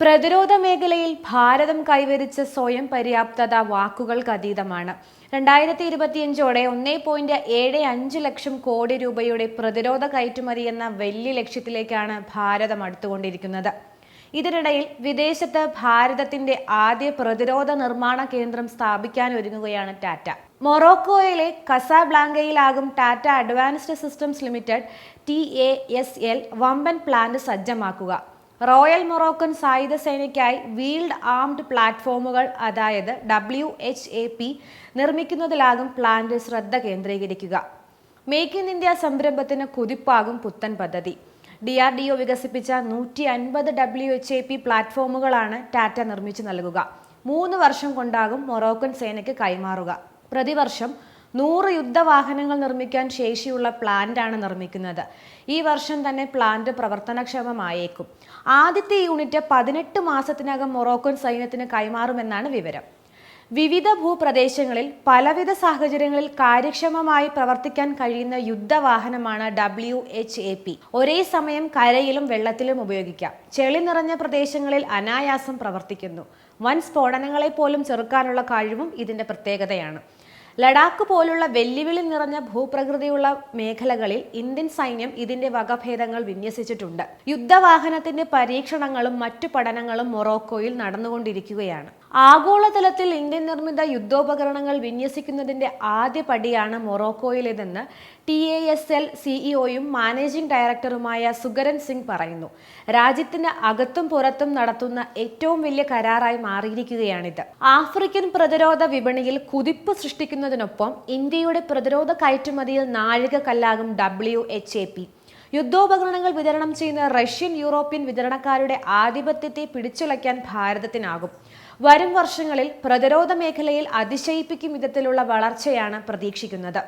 പ്രതിരോധ മേഖലയിൽ ഭാരതം കൈവരിച്ച സ്വയം പര്യാപ്തത വാക്കുകൾക്ക് അതീതമാണ്. രണ്ടായിരത്തി ഇരുപത്തിയഞ്ചോടെ ഒന്നേ പോയിന്റ് ഏഴ് അഞ്ച് ലക്ഷം കോടി രൂപയുടെ പ്രതിരോധ കയറ്റുമതി എന്ന വലിയ ലക്ഷ്യത്തിലേക്കാണ് ഭാരതം അടുത്തുകൊണ്ടിരിക്കുന്നത്. ഇതിനിടയിൽ വിദേശത്ത് ഭാരതത്തിന്റെ ആദ്യ പ്രതിരോധ നിർമ്മാണ കേന്ദ്രം സ്ഥാപിക്കാൻ ഒരുങ്ങുകയാണ് ടാറ്റ. മൊറോക്കോയിലെ കസാബ്ലാങ്കയിലാകും Tata advanced systems limited T A S L വമ്പൻ പ്ലാന്റ് സജ്ജമാക്കുക. റോയൽ മൊറോക്കൻ സായുധ സേനയ്ക്കായി വീൽഡ് ആംഡ് പ്ലാറ്റ്ഫോമുകൾ അതായത് ഡബ്ല്യു എച്ച് എ പി നിർമ്മിക്കുന്നതിലാകും പ്ലാന്റ് ശ്രദ്ധ കേന്ദ്രീകരിക്കുക. മേക്ക് ഇൻ ഇന്ത്യ സംരംഭത്തിന് കുതിപ്പാകും പുത്തൻ പദ്ധതി. ഡി ആർ ഡി ഒ വികസിപ്പിച്ച നൂറ്റി അൻപത് ഡബ്ല്യു എച്ച് എ പി പ്ലാറ്റ്ഫോമുകളാണ് ടാറ്റ നിർമ്മിച്ചു നൽകുക. മൂന്ന് വർഷം കൊണ്ടാകും മൊറോക്കൻ സേനയ്ക്ക് കൈമാറുക. പ്രതിവർഷം നൂറ് യുദ്ധവാഹനങ്ങൾ നിർമ്മിക്കാൻ ശേഷിയുള്ള പ്ലാന്റാണ് നിർമ്മിക്കുന്നത്. ഈ വർഷം തന്നെ പ്ലാന്റ് പ്രവർത്തനക്ഷമമായേക്കും. ആദ്യത്തെ യൂണിറ്റ് പതിനെട്ട് മാസത്തിനകം മൊറോക്കൻ സൈന്യത്തിന് കൈമാറുമെന്നാണ് വിവരം. വിവിധ ഭൂപ്രദേശങ്ങളിൽ പലവിധ സാഹചര്യങ്ങളിൽ കാര്യക്ഷമമായി പ്രവർത്തിക്കാൻ കഴിയുന്ന യുദ്ധവാഹനമാണ് ഡബ്ല്യു എച്ച് എ പി ഒരേ സമയം കരയിലും വെള്ളത്തിലും ഉപയോഗിക്കാം. ചെളി നിറഞ്ഞ പ്രദേശങ്ങളിൽ അനായാസം പ്രവർത്തിക്കുന്നു. വൻ സ്ഫോടനങ്ങളെ പോലും ചെറുക്കാനുള്ള കഴിവും ഇതിന്റെ പ്രത്യേകതയാണ്. ലഡാക്ക് പോലുള്ള വെല്ലുവിളി നിറഞ്ഞ ഭൂപ്രകൃതിയുള്ള മേഖലകളിൽ ഇന്ത്യൻ സൈന്യം ഇതിന്റെ വകഭേദങ്ങൾ വിന്യസിച്ചിട്ടുണ്ട്. യുദ്ധവാഹനത്തിന്റെ പരീക്ഷണങ്ങളും മറ്റു പഠനങ്ങളും മൊറോക്കോയിൽ നടന്നുകൊണ്ടിരിക്കുകയാണ്. ആഗോളതലത്തിൽ ഇന്ത്യൻ നിർമ്മിത യുദ്ധോപകരണങ്ങൾ വിന്യസിക്കുന്നതിന്റെ ആദ്യ പടിയാണ് മൊറോക്കോയിലേതെന്ന് ടി എ എസ് എൽ സിഇഒയും മാനേജിംഗ് ഡയറക്ടറുമായ സുഗരൻ സിംഗ് പറയുന്നു രാജ്യത്തിന് അകത്തും പുറത്തും നടത്തുന്ന ഏറ്റവും വലിയ കരാറായി മാറിയിരിക്കുകയാണിത്. ആഫ്രിക്കൻ പ്രതിരോധ വിപണിയിൽ കുതിപ്പ് സൃഷ്ടിക്കുന്നതിനൊപ്പം ഇന്ത്യയുടെ പ്രതിരോധ കയറ്റുമതിയിൽ നാഴികക്കല്ലാകും ഡബ്ല്യു എച്ച് എ പി. യുദ്ധോപകരണങ്ങൾ വിതരണം ചെയ്യുന്ന റഷ്യൻ യൂറോപ്യൻ വിതരണക്കാരുടെ ആധിപത്യത്തെ പിടിച്ചുലയ്ക്കാൻ ഭാരതത്തിനാകും. വരും വർഷങ്ങളിൽ പ്രതിരോധ മേഖലയിൽ അതിശയിപ്പിക്കും വിധത്തിലുള്ള വളർച്ചയാണ് പ്രതീക്ഷിക്കുന്നത്.